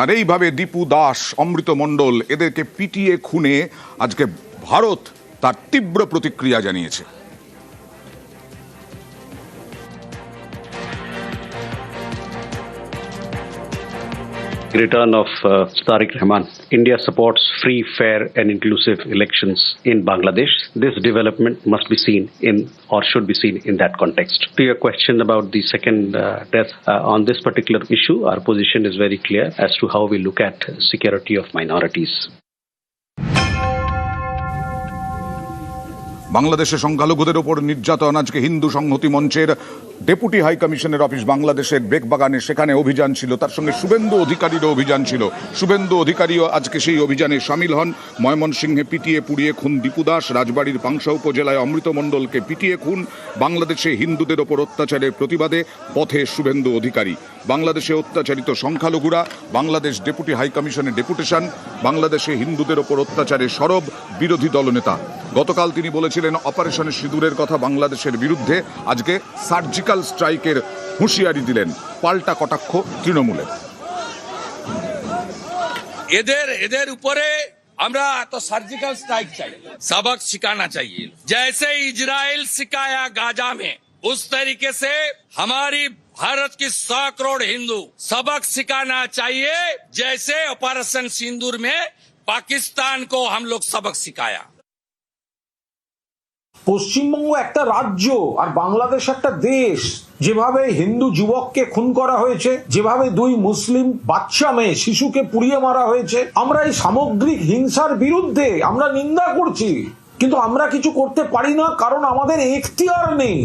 আর এইভাবে দীপু দাস, অমৃত মণ্ডল এদেরকে পিটিয়ে খুনে আজকে ভারত তার তীব্র প্রতিক্রিয়া জানিয়েছে। return of uh, Tariq Rahman. India supports free, fair, and inclusive elections in Bangladesh. This development must be seen in or should be seen in that context. To your question about the second uh, death, uh, on this particular issue, our position is very clear as to how we look at security of minorities. বাংলাদেশে সংখ্যালঘুদের ওপর নির্যাতন আজকে হিন্দু সংহতি মঞ্চের deputy high কমিশনের office বাংলাদেশের বেগবাগানে সেখানে অভিযান ছিল। তার সঙ্গে শুভেন্দু অধিকারীরও অভিযান ছিল। শুভেন্দু অধিকারীও আজকে সেই অভিযানে সামিল হন। ময়মনসিংহে পিটিয়ে পুড়িয়ে খুন দীপু দাস। রাজবাড়ির পাংশা উপজেলায় অমৃত মণ্ডলকে পিটিয়ে খুন। বাংলাদেশে হিন্দুদের ওপর অত্যাচারের প্রতিবাদে পথে শুভেন্দু অধিকারী। বাংলাদেশে অত্যাচারিত সংখ্যালঘুরা, বাংলাদেশ ডেপুটি হাই কমিশনের ডেপুটেশন, বাংলাদেশে হিন্দুদের ওপর অত্যাচারে সরব বিরোধী দলনেতা। গতকাল তিনি বলেছিলেন অপারেশন সিঁদুরের কথা বাংলাদেশের বিরুদ্ধে আজকে সার্জিক্যাল স্ট্রাইকের হুঁশিয়ারি দিলেন পাল্টা কটাক্ষ তৃণমূলের এদের এদের উপরে আমরা तो सर्जिकल स्ट्राइक चाहिए सबक सिखाना चाहिए जैसे इजराइल सिखाया गाजा में उस तरीके से हमारी भारत की सौ करोड़ हिंदू सबक सिखाना चाहिए जैसे ऑपरेशन सिंदूर में पाकिस्तान को हम लोग सबक सिखाया পশ্চিমবঙ্গ একটা রাজ্য আর বাংলাদেশ একটা দেশ। যেভাবে হিন্দু যুবককে খুন করা হয়েছে, যেভাবে দুই মুসলিম বাচ্চা মেয়ে শিশুকে পুড়িয়ে মারা হয়েছে, আমরা এই সামগ্রিক হিংসার বিরুদ্ধে আমরা নিন্দা করছি। কিন্তু আমরা কিছু করতে পারি না, কারণ আমাদের এখতিয়ার নেই।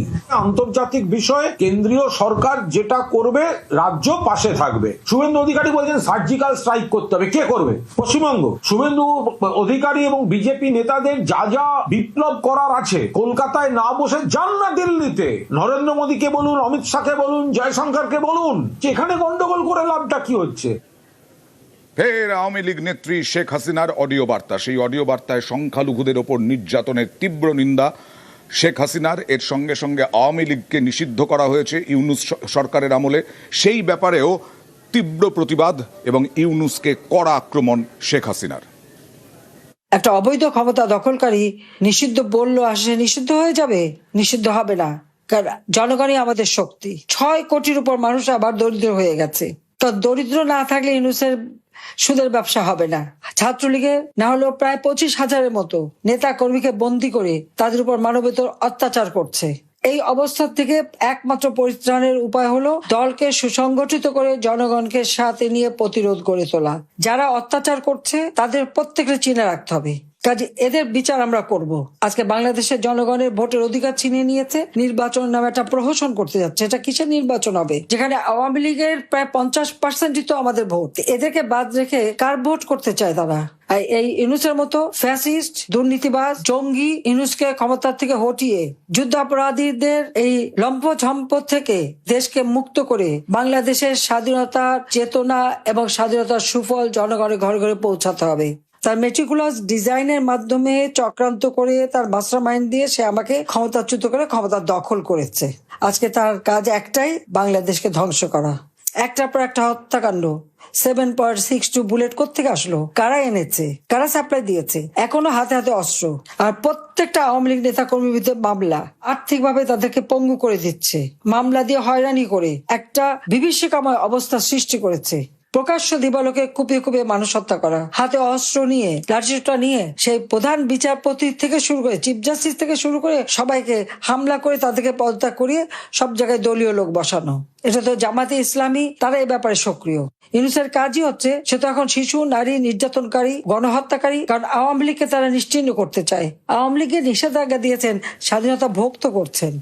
আন্তর্জাতিক বিষয়ে কেন্দ্রীয় সরকার যেটা করবে, রাজ্য পাশে থাকবে। শুভেন্দু অধিকারী বলছেন সার্জিক্যাল স্ট্রাইক করতে হবে। কে করবে? পশ্চিমবঙ্গ। শুভেন্দু অধিকারী এবং বিজেপি নেতাদের যা যা বিপ্লব করার আছে, কলকাতায় না বসে যান না দিল্লিতে। নরেন্দ্র মোদীকে বলুন, অমিত শাহকে বলুন, জয়শঙ্করকে বলুন এখানে গন্ডগোল করে লাভটা কি হচ্ছে? ফের আওয়ামী লীগ নেত্রী শেখ হাসিনার অডিও বার্তা। সেই অডিও বার্তায় সংখ্যালঘুদের ওপর নির্যাতনের তীব্র নিন্দা। শেখ হাসিনার, এর সঙ্গে সঙ্গে আওয়ামী লীগকে নিষিদ্ধ করা হয়েছে ইউনুস সরকারের আমলে। সেই ব্যাপারেও তীব্র প্রতিবাদ এবং ইউনুসকে কড়া আক্রমণ শেখ হাসিনার। একটা অবৈধ ক্ষমতা দখলকারী নিষিদ্ধ বলল আসে নিষিদ্ধ হয়ে যাবে? নিষিদ্ধ হবে না। জনগণই আমাদের শক্তি। ছয় কোটির উপর মানুষ আবার দরিদ্র হয়ে গেছে। তো দরিদ্র না থাকলে ইনুসের সুদের ব্যবসা হবে না। ছাত্রলীগের না হলেও প্রায় পঁচিশ হাজারের মতো নেতা কর্মীকে বন্দি করে তাদের উপর মানবেতর অত্যাচার করছে। এই অবস্থা থেকে একমাত্র পরিত্রাণের উপায় হলো দলকে সুসংগঠিত করে জনগণকে সাথে নিয়ে প্রতিরোধ গড়ে তোলা। যারা অত্যাচার করছে তাদের প্রত্যেকটা চিনে রাখতে হবে। কাজে এদের বিচার আমরা করব। আজকে বাংলাদেশের জনগণের ভোটের অধিকার ছিনিয়ে নিয়েছে, নির্বাচন নামে একটা প্রহসন করতে যাচ্ছে। এটা কিসের নির্বাচন হবে? যেখানে আওয়ামী লীগের প্রায় পঞ্চাশ পার্সেন্টই তো আমাদের ভোট। এদেরকে বাদ রেখে কার ভোট করতে চায় তারা? এই ইনুসের মতো ফ্যাসিস্ট, দুর্নীতিবাজ, জঙ্গি ইনুসকে ক্ষমতার থেকে হটিয়ে যুদ্ধাপরাধীদের এই লম্প ঝম্প থেকে দেশকে মুক্ত করে বাংলাদেশের স্বাধীনতার চেতনা এবং স্বাধীনতার সুফল জনগণের ঘরে ঘরে পৌঁছাতে হবে। তার মেটিকুলাস ডিজাইনের মাধ্যমে চক্রান্ত করে তার মাস্টার মাইন্ড দিয়ে সে আমাকে ক্ষমতাচ্যুত করে ক্ষমতা দখল করেছে। আজকে তার কাজ একটাই, বাংলাদেশকে ধ্বংস করা। একটার পর একটা হত্যাকাণ্ড। Seven point six two bullet কোথেকে আসলো? কারা এনেছে? কারা সাপ্লাই দিয়েছে? এখনও হাতে হাতে অস্ত্র। আর প্রত্যেকটা আওয়ামী লীগ নেতা কর্মীর বিরুদ্ধে মামলা। আর্থিকভাবে তাদেরকে পঙ্গু করে দিচ্ছে। মামলা দিয়ে হয়রানি করে একটা বিভীষিকাময় অবস্থা সৃষ্টি করেছে। প্রকাশ্য দিবালোকে কুপিয়ে কুপিয়ে মানুষ হত্যা করা। হাতে অস্ত্র নিয়ে লাঠিটা নিয়ে সেই প্রধান বিচারপতি থেকে শুরু করে, চিফ জাস্টিস থেকে শুরু করে সবাইকে হামলা করে তাদেরকে পদত্যাগ করিয়ে সব জায়গায় দলীয় লোক বসানো। এটা তো জামাতে ইসলামী, তারা এই ব্যাপারে সক্রিয়। ইউনুসের কাজই হচ্ছে, সে তো এখন শিশু, নারী, নির্যাতনকারী, গণহত্যাকারী, কারণ আওয়ামী লীগকে তারা নিশ্চিহ্ন করতে চায়। আওয়ামী লীগের নিষেধাজ্ঞা দিয়েছেন, স্বাধীনতা ভোগ তো করছেন।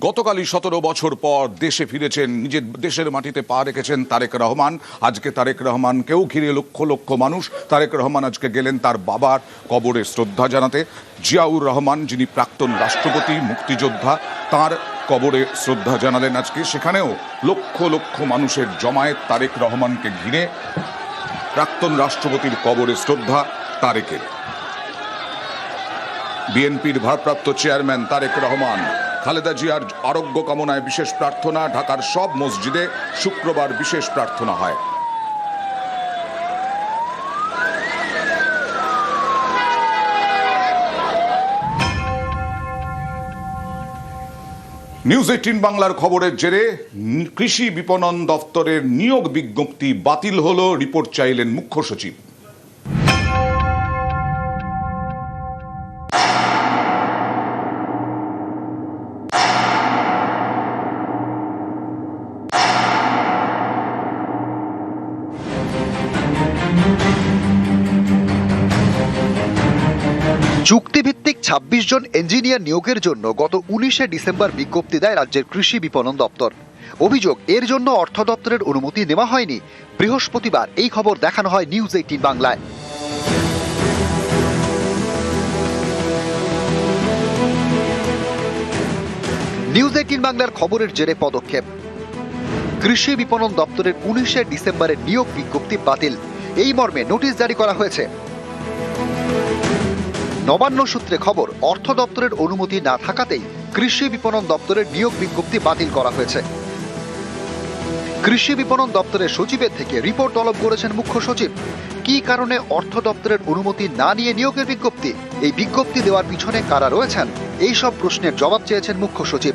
গতকালই সতেরো বছর পর দেশে ফিরেছেন, নিজের দেশের মাটিতে পা রেখেছেন তারেক রহমান। আজকে তারেক রহমানকেও ঘিরে লক্ষ লক্ষ মানুষ। তারেক রহমান আজকে গেলেন তার বাবার কবরে শ্রদ্ধা জানাতে। জিয়াউর রহমান, যিনি প্রাক্তন রাষ্ট্রপতি, মুক্তিযোদ্ধা, তার কবরে শ্রদ্ধা জানালেন আজকে। সেখানেও লক্ষ লক্ষ মানুষের জমায়েত তারেক রহমানকে ঘিরে। প্রাক্তন রাষ্ট্রপতির কবরে শ্রদ্ধা তারেকের। বিএনপির ভারপ্রাপ্ত চেয়ারম্যান তারেক রহমান খালেদা জিয়ার আরোগ্য কামনায় বিশেষ প্রার্থনা, ঢাকার সব মসজিদে শুক্রবার বিশেষ প্রার্থনা হয়। নিউজ এইটিন বাংলার খবরের জেরে কৃষি বিপণন দপ্তরের নিয়োগ বিজ্ঞপ্তি বাতিল হল, রিপোর্ট চাইলেন মুখ্য সচিব। চুক্তিভিত্তিক ২৬ জন ইঞ্জিনিয়ার নিয়োগের জন্য গত উনিশে ডিসেম্বর বিজ্ঞপ্তি দেয় রাজ্যের কৃষি বিপণন দপ্তর। অভিযোগ, এর জন্য অর্থ দপ্তরের অনুমতি নেওয়া হয়নি। বৃহস্পতিবার এই খবর দেখানো হয় নিউজ এইটিন বাংলায়। নিউজ এইটিন বাংলার খবরের জেরে পদক্ষেপ। কৃষি বিপণন দপ্তরের উনিশে ডিসেম্বরের নিয়োগ বিজ্ঞপ্তি বাতিল। এই মর্মে নোটিশ জারি করা হয়েছে। নবান্ন সূত্রে খবর, অর্থ দপ্তরের অনুমতি না থাকাতেই কৃষি বিপণন দপ্তরের নিয়োগ বিজ্ঞপ্তি বাতিল করা হয়েছে। কৃষি বিপণন দপ্তরের সচিবের থেকে রিপোর্ট তলব করেছেন মুখ্য সচিব। কী কারণে অর্থ দপ্তরের অনুমতি না নিয়ে নিয়োগের বিজ্ঞপ্তি? এই বিজ্ঞপ্তি দেওয়ার পিছনে কারা রয়েছেন? এই সব প্রশ্নের জবাব চেয়েছেন মুখ্য সচিব।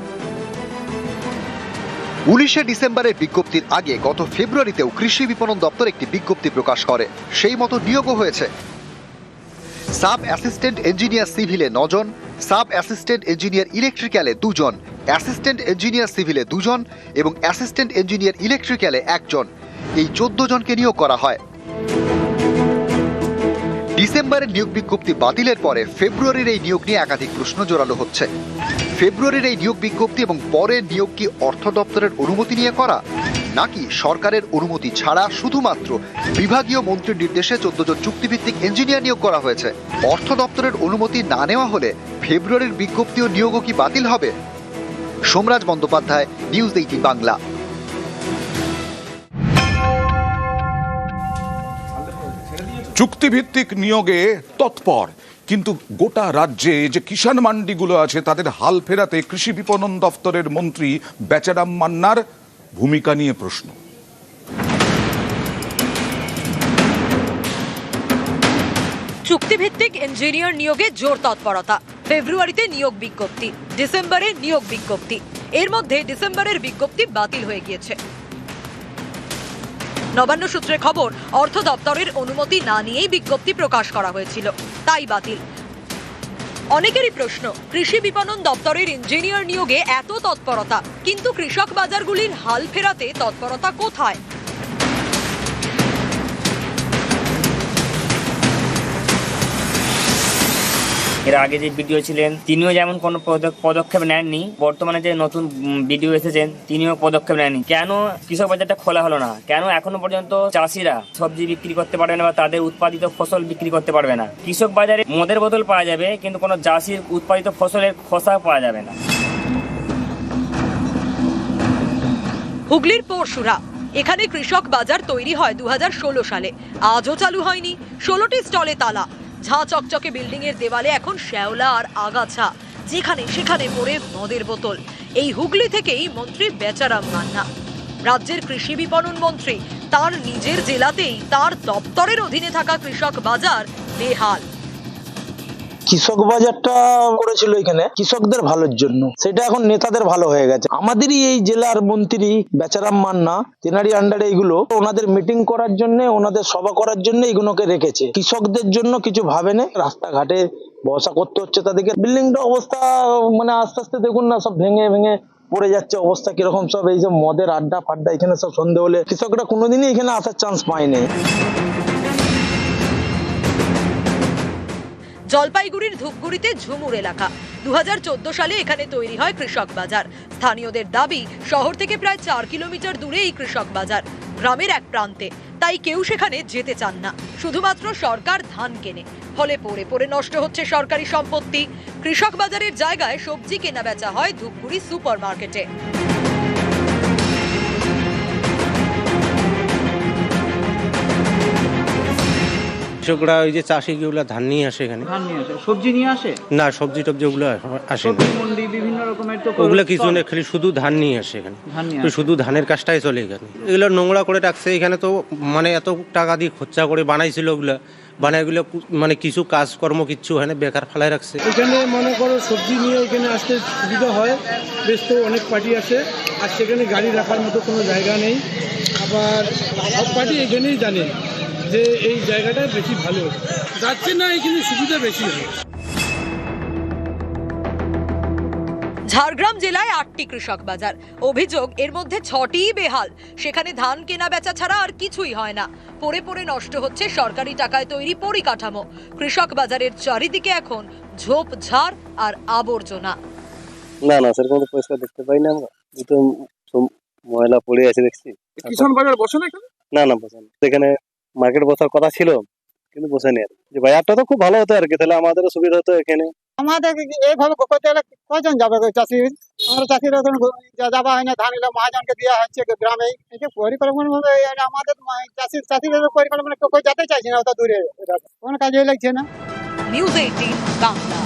উনিশে ডিসেম্বরের বিজ্ঞপ্তির আগে গত ফেব্রুয়ারিতেও কৃষি বিপণন দপ্তর একটি বিজ্ঞপ্তি প্রকাশ করে। সেই মতো নিয়োগও হয়েছে। সাব অ্যাসিস্ট্যান্ট ইঞ্জিনিয়ার সিভিলে নজন, সাব অ্যাসিস্ট্যান্ট ইঞ্জিনিয়ার ইলেকট্রিক্যালে দুজন, অ্যাসিস্ট্যান্ট ইঞ্জিনিয়ার সিভিলে দুজন এবং অ্যাসিস্ট্যান্ট ইঞ্জিনিয়ার ইলেকট্রিক্যালে একজন। এই চোদ্দ জনকে নিয়োগ করা হয়। ডিসেম্বরের নিয়োগ বিজ্ঞপ্তি বাতিলের পরে ফেব্রুয়ারির এই নিয়োগ নিয়ে একাধিক প্রশ্ন জোরালো হচ্ছে। ফেব্রুয়ারির এই নিয়োগ বিজ্ঞপ্তি এবং পরের নিয়োগ কি অর্থ দপ্তরের অনুমতি নিয়ে করা? নাকি সরকারের অনুমতি ছাড়া শুধুমাত্র বিভাগীয় মন্ত্রীর নির্দেশে চোদ্দ জন চুক্তিভিত্তিক ইঞ্জিনিয়ার নিয়োগ করা হয়েছে? অর্থ দপ্তরের অনুমতি না নেওয়া হলে ফেব্রুয়ারির বিজ্ঞপ্তি ও নিয়োগও কি বাতিল হবে? Somraj Bandyopadhyay, News Eighteen Bangla. চুক্তিভিত্তিক নিয়োগে তৎপর, কিন্তু গোটা রাজ্যে যে কিষাণ মান্ডিগুলো আছে, তাদের হাল ফেরাতে কৃষি বিপণন দপ্তরের মন্ত্রী বেচারাম মান্নার ভূমিকা নিয়ে প্রশ্ন। চুক্তিভিত্তিক ইঞ্জিনিয়ার নিয়োগে জোর তৎপরতা। ফেব্রুয়ারিতে নিয়োগ বিজ্ঞপ্তি, ডিসেম্বরে নিয়োগ বিজ্ঞপ্তি। এর মধ্যে ডিসেম্বরের বিজ্ঞপ্তি বাতিল হয়ে গিয়েছে। নবান্ন সূত্রে খবর, অর্থ দপ্তরের অনুমতি না নিয়েই বিজ্ঞপ্তি প্রকাশ করা হয়েছিল। তাই বাতিল। অনেকেরই প্রশ্ন, কৃষি বিপণন দপ্তরের ইঞ্জিনিয়ার নিয়োগে এত তৎপরতা, কিন্তু কৃষক বাজারগুলির হাল ফেরাতে তৎপরতা কোথায়? এর আগে যে বিডিও ছিলেন, তিনিও যেমন কোনো পদ- পদক্ষেপ নেননি, বর্তমানে যে নতুন বিডিও এসেছেন, তিনিও পদক্ষেপ নেননি। কেন কৃষক বাজারটা খোলা হলো না? কেন এখনও পর্যন্ত চাষিরা সবজি বিক্রি করতে পারবে না বা তাদের উৎপাদিত ফসল বিক্রি করতে পারবে না? কৃষক বাজারে মদের বোতল পাওয়া যাবে, কিন্তু কোনো চাষির উৎপাদিত ফসলের খোসা পাওয়া যাবে না। হুগলির পরশুরা, এখানে কৃষক বাজার তৈরি হয় দু হাজার ষোলো সালে। আজও চালু হয়নি, ষোলোটি স্টলে তালা। ঝাঁ চকচকে বিল্ডিং এর দেওয়ালে এখন শ্যাওলা আর আগাছা। যেখানে সেখানে পড়ে মদের বোতল। এই হুগলি থেকেই মন্ত্রী বেচারাম মান্না। রাজ্যের কৃষি বিপণন মন্ত্রী, তার নিজের জেলাতেই তার দপ্তরের অধীনে থাকা কৃষক বাজার বেহাল। কৃষক বাজারটা করেছিল এখানে, কৃষকদের ভালোর জন্য। সেটা এখন নেতাদের ভালো হয়ে গেছে। আমাদেরই এই জেলার মন্ত্রী বেচারাম মান্না তেনারি আন্ডারে এগুলো ওনাদের মিটিং করার জন্য, ওনাদের সভা করার জন্য এগুলোকে রেখেছে। কৃষকদের জন্য কিছু ভাবে না, রাস্তাঘাটে বসা করতে হচ্ছে তাদেরকে। বিল্ডিংটা অবস্থা মানে আস্তে আস্তে দেখুন না, সব ভেঙে ভেঙে পড়ে যাচ্ছে অবস্থা কীরকম সব। এই যে মদের আড্ডা ফাড্ডা এখানে সব সন্ধে হলে কৃষকরা কোনোদিনই এখানে আসার চান্স পায়নি। জলপাইগুড়ির ধূপগুড়িতে ঝুমুর এলাকা। দুহাজার চোদ্দ সালে এখানে তৈরি হয় কৃষক বাজার। স্থানীয়দের দাবি, শহর থেকে প্রায় চার কিলোমিটার দূরে এই কৃষক বাজার, গ্রামের এক প্রান্তে। তাই কেউ সেখানে যেতে চান না। শুধুমাত্র সরকার ধান কেনে। ফলে পড়ে পড়ে নষ্ট হচ্ছে সরকারি সম্পত্তি। কৃষক বাজারের জায়গায় সবজি কেনা বেচা হয় ধূপগুড়ি সুপার মার্কেটে কৃষকরা ওই যে চাষি চাষিগুলো ধান নিয়ে আসে এখানে। ধান নিয়ে আসে। সবজি নিয়ে আসে? না সবজি টবজি ওগুলো আসে না। মন্ডি বিভিন্ন রকমের তো ওগুলো কিছু না খালি শুধু ধান নিয়ে আসে এখানে। ধান নিয়ে আসে। শুধু ধানের কাজটাই চলে এখানে। এগুলো নোংরা করে রাখছে। এখানে তো মানে এত টাকা দিয়ে খরচা করে বানাইছিল ওগুলো। কু- মানে কিছু কাজকর্ম কিচ্ছু হয় না বেকার ফেলায় রাখছে। এখানে মনে করো সবজি নিয়ে এখানে আসতে সুবিধা হয়। বেশ তো অনেক পার্টি আসে আর সেখানে গাড়ি রাখার মতো কোনো জায়গা নেই। আবার সব পার্টি এখানেই জানে। যে এই জায়গাটা বেশি ভালো। যাচ্ছে না এখানে সুবিধা বেশি হয় ঝাড়গ্রাম জেলায় আটটি কৃষক বাজার। অভিযোগ এর মধ্যে ছটি বেহাল। সেখানে ধান কেনা বেচা ছাড়া আর কিছুই হয় না। পড়ে পড়ে নষ্ট হচ্ছে সরকারি টাকায় তৈরি পরিকাঠামো। কৃষক বাজারের চারিদিকে এখন ঝোপ ঝাড় আর আবর্জনা। না না সেরকম তো পরিষ্কার দেখতে পাই না আমরা। দুটো ময়লা পড়ে আছে দেখছি। কিষাণ বাজার বসে না এখানে? না না বসেন এখানে মার্কেট বসার কথা ছিল কিন্তু বসেনি আর যে বাজারটা তো খুব ভালো হতো আর কি তাহলে আমাদেরও সুবিধা হতো এখানে। আমাদের এইভাবে করতে গেলে কজন যাবে চাষি? আমরা চাষিরা যাওয়া হয় না ধান এলে মহাজনকে দেওয়া হচ্ছে গ্রামে। এই যে পরিকল্পনা ভাবে আমাদের চাষি চাষিদের পরিকল্পনা কেউ যেতে চাইছে না অত দূরে। কোনো কাজে লাগছে না। News Eighteen Bangla.